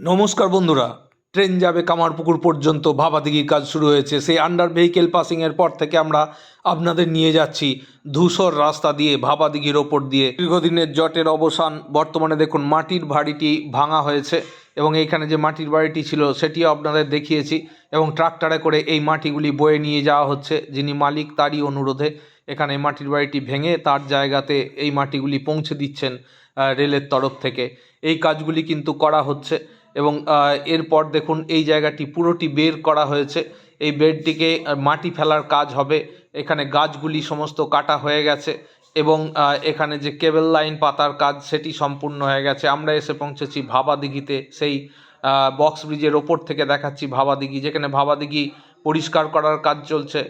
নমস্কার বন্ধুরা, ট্রেন যাবে কামারপুকুর পর্যন্ত, ভাবাদিঘির কাজ শুরু হয়েছে। সেই আন্ডার ভেহিকেল পাসিংয়ের পর থেকে আমরা আপনাদের নিয়ে যাচ্ছি ধূসর রাস্তা দিয়ে, ভাবাদিঘির ওপর দিয়ে। দীর্ঘদিনের জটের অবসান, বর্তমানে দেখুন মাটির বাড়িটি ভাঙা হয়েছে এবং এইখানে যে মাটির বাড়িটি ছিল সেটিও আপনাদের দেখিয়েছি এবং ট্রাক্টরে করে এই মাটিগুলি বয়ে নিয়ে যাওয়া হচ্ছে। যিনি মালিক তারই অনুরোধে এখানে মাটির বাড়িটি ভেঙে তার জায়গাতে এই মাটিগুলি পৌঁছে দিচ্ছেন রেলের তরফ থেকে। এই কাজগুলি কিন্তু করা হচ্ছে। এবং এরপর দেখুন এই জায়গাটি পুরোটি বের করা হয়েছে। এই বেডটিকে মাটি ফেলার কাজ হবে। এখানে গাছগুলি সমস্ত কাটা হয়ে গেছে এবং এখানে যে কেবল লাইন পাতার কাজ সেটি সম্পূর্ণ হয়ে গেছে। আমরা এসে পৌঁছেছি ভাবাদিঘিতে। সেই বক্স ব্রিজের ওপর থেকে দেখাচ্ছি ভাবাদিঘি, যেখানে ভাবাদিঘি পরিষ্কার করার কাজ চলছে।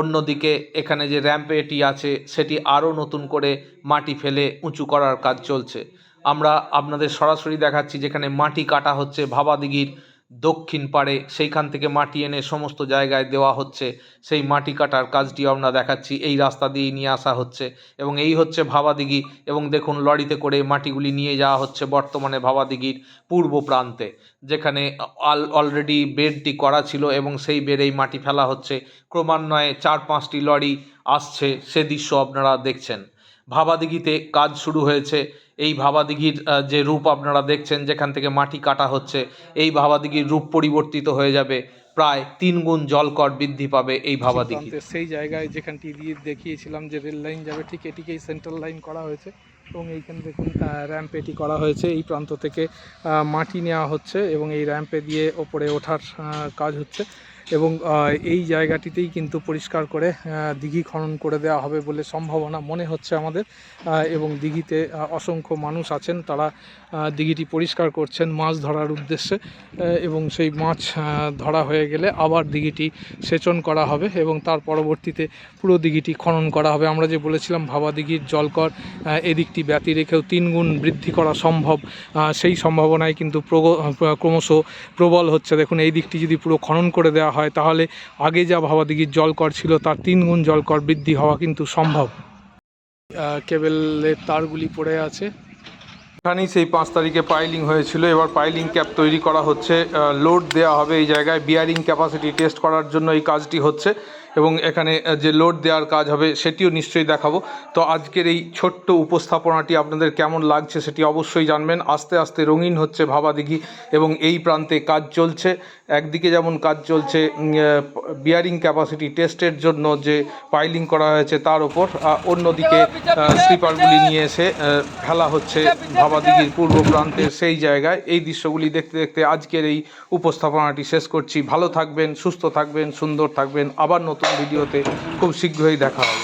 অন্যদিকে এখানে যে র্যাম্পেটি আছে, সেটি আরও নতুন করে মাটি ফেলে উঁচু করার কাজ চলছে। আমরা আপনাদের সরাসরি দেখাচ্ছি যেখানে মাটি কাটা হচ্ছে ভাবাদিঘির দক্ষিণ পাড়ে। সেইখান থেকে মাটি এনে সমস্ত জায়গায় দেওয়া হচ্ছে। সেই মাটি কাটার কাজটিও আমরা দেখাচ্ছি। এই রাস্তা দিয়েই নিয়ে আসা হচ্ছে এবং এই হচ্ছে ভাবাদিঘি এবং দেখুন লরিতে করে মাটিগুলি নিয়ে যাওয়া হচ্ছে বর্তমানে ভাবাদিঘির পূর্ব প্রান্তে যেখানে আল অলরেডি বেডটি করা ছিল এবং সেই বেডেই মাটি ফেলা হচ্ছে। ক্রমান্বয়ে চার পাঁচটি লরি আসছে। সে দৃশ্য আপনারা দেখছেন। ভাবাদিঘিতে কাজ শুরু হয়েছে। এই ভাবাদিঘির যে রূপ আপনারা দেখছেন যেখান থেকে মাটি কাটা হচ্ছে এই ভাবাদিঘির রূপ পরিবর্তিত হয়ে যাবে। প্রায় তিন গুণ জলকর বৃদ্ধি পাবে এই ভাবাদিঘি সেই জায়গায় যেখানটি দিয়ে দেখিয়েছিলাম যে রেল লাইন যাবে ঠিক এটিকেই সেন্ট্রাল লাইন করা হয়েছে। এবং এইখানে দেখুন র্যাম্প এটি করা হয়েছে। এই প্রান্ত থেকে মাটি নেওয়া হচ্ছে এবং এই র্যাম্পে দিয়ে ওপরে ওঠার কাজ হচ্ছে। এবং এই জায়গাটিতেই কিন্তু পরিষ্কার করে দিঘি খনন করে দেওয়া হবে বলে সম্ভাবনা মনে হচ্ছে আমাদের এবং দিঘিতে অসংখ্য মানুষ আছেন তারা দিঘিটি পরিষ্কার করছেন মাছ ধরার উদ্দেশ্যে এবং সেই মাছ ধরা হয়ে গেলে আবার দিঘিটি সেচন করা হবে এবং তার পরবর্তীতে পুরো দিঘিটি খনন করা হবে। আমরা যে বলেছিলাম ভাবা দিঘির জলকর এদিকটি ব্যতি রেখেও তিনগুণ বৃদ্ধি করা সম্ভব সেই সম্ভাবনায় কিন্তু ক্রমশ প্রবল হচ্ছে। দেখুন, এই দিকটি যদি পুরো খনন করে দেওয়া হয় তাহলে আগে যা ভাবাদিঘির জলকর ছিল তার তিন গুণ জলকর বৃদ্ধি হওয়া কিন্তু সম্ভব। কেবেলের তারগুলি পড়ে আছে। এখানেই সেই পাঁচ তারিখে পাইলিং হয়েছিল। এবার পাইলিং ক্যাপ তৈরি করা হচ্ছে। লোড দেওয়া হবে এই জায়গায়। বিয়ারিং ক্যাপাসিটি টেস্ট করার জন্য এই কাজটি হচ্ছে। এবং এখানে যে লোড দেওয়ার কাজ হবে সেটিও নিশ্চয়ই দেখাবো। তো আজকের এই ছোট্ট উপস্থাপনাটি আপনাদের কেমন লাগছে সেটি অবশ্যই জানবেন। আস্তে আস্তে রঙিন হচ্ছে ভাবাদিঘি এবং এই প্রান্তে কাজ চলছে। একদিকে যেমন কাজ চলছে বিয়ারিং ক্যাপাসিটি টেস্টের জন্য যে পাইলিং করা হয়েছে তার ওপর অন্যদিকে স্লিপারগুলি নিয়ে এসে ফেলা হচ্ছে ভাবাদিঘির পূর্ব প্রান্তের সেই জায়গায়। এই দৃশ্যগুলি দেখতে দেখতে আজকের এই উপস্থাপনাটি শেষ করছি। ভালো থাকবেন, সুস্থ থাকবেন, সুন্দর থাকবেন। আবার নতুন ভিডিওতে খুব শীঘ্রই দেখা হবে।